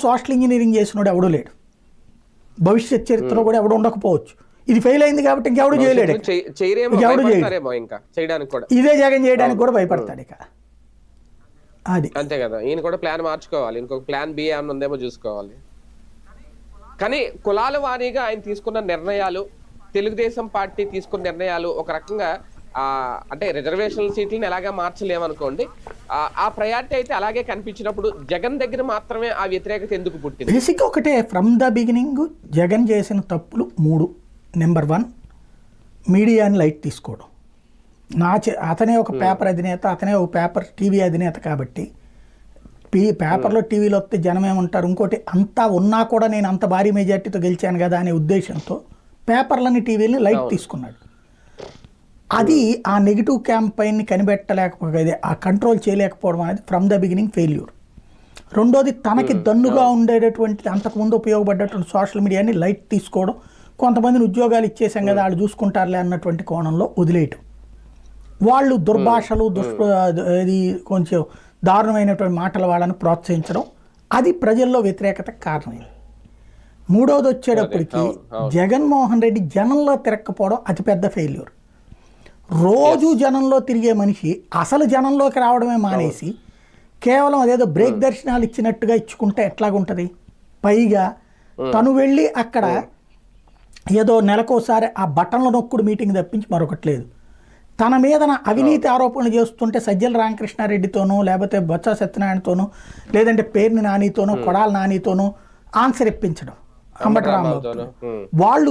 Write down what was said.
Social engineering చేసినోడు ఎవడూ లేడు. భవిష్యత్ చరిత్రలో కూడా ఎవడు ఉండకపోవచ్చు. ఇది ఫెయిల్ అయింది కాబట్టి ఇంకెవడు చేయలేడు ఎవడు చేయడు. ఇదే జగన్ చేయడానికి కూడా భయపడతాడు ఇక. అది. అంతే కదా. ఈయన కూడా ప్లాన్ మార్చుకోవాలి. ఇంకొక ప్లాన్ బి ఏమన్నా ఉందేమో చూసుకోవాలి. కానీ కులాల వారీగా ఆయన తీసుకున్న నిర్ణయాలు తెలుగుదేశం పార్టీ తీసుకున్న నిర్ణయాలు ఒక రకంగా అంటే రిజర్వేషన్ సీట్లను ఎలాగా మార్చలేమనుకోండి ఆ, ఆ ప్రయారిటీ అయితే అలాగే కనిపించినప్పుడు జగన్ దగ్గర మాత్రమే ఆ వ్యతిరేకత ఎందుకు పుట్టింది? బేసిక్ ఒకటే ఫ్రమ్ ద బిగినింగ్ జగన్ చేసిన తప్పులు మూడు. నెంబర్ వన్ మీడియాని లైట్ తీసుకోవడం. నా చే అతనే ఒక పేపర్ అధినేత అతనే ఒక పేపర్ టీవీ అధినేత కాబట్టి పీ పేపర్లో టీవీలో వస్తే జనం ఏమంటారు? ఇంకోటి అంతా ఉన్నా కూడా నేను అంత భారీ మెజార్టీతో గెలిచాను కదా అనే ఉద్దేశంతో పేపర్లని టీవీలని లైట్ తీసుకున్నాడు. అది ఆ నెగిటివ్ క్యాంపైన్ని కనిపెట్టలేకపోతే ఆ కంట్రోల్ చేయలేకపోవడం అనేది ఫ్రమ్ ద బిగినింగ్ ఫెయిల్యూర్ రెండోది తనకి దన్నుగా ఉండేటటువంటి అంతకుముందు ఉపయోగపడ్డటువంటి సోషల్ మీడియాని లైట్ తీసుకోవడం కొంతమందిని ఉద్యోగాలు ఇచ్చేసాం కదా వాళ్ళు చూసుకుంటారులే అన్నటువంటి కోణంలో వదిలేయటం. వాళ్ళు దుర్భాషలు దుష్ప ఇది కొంచెం దారుణమైనటువంటి మాటల వాళ్ళని ప్రోత్సహించడం అది ప్రజల్లో వ్యతిరేకత కారణమైంది. మూడోది వచ్చేటప్పటికి. జగన్మోహన్ రెడ్డి జనంలో తిరగకపోవడం అతిపెద్ద ఫెయిల్యూర్ రోజు జనంలో తిరిగే మనిషి అసలు జనంలోకి రావడమే మానేసి కేవలం అదేదో బ్రేక్ దర్శనాలు ఇచ్చినట్టుగా ఇచ్చుకుంటే ఎట్లాగుంటుంది? పైగా తను వెళ్ళి అక్కడ ఏదో నెలకోసారి ఆ బటన్ల నొక్కుడు మీటింగ్ తప్పించి మరొకటి లేదు. తన మీద అవినీతి ఆరోపణలు చేస్తుంటే సజ్జల రామకృష్ణారెడ్డితోనూ లేకపోతే బొత్స సత్యనారాయణతోనూ లేదంటే పేర్ని నానితోనూ కొడాల నానితోనూ ఆన్సర్ ఇప్పించడం. అంబటి. వాళ్ళు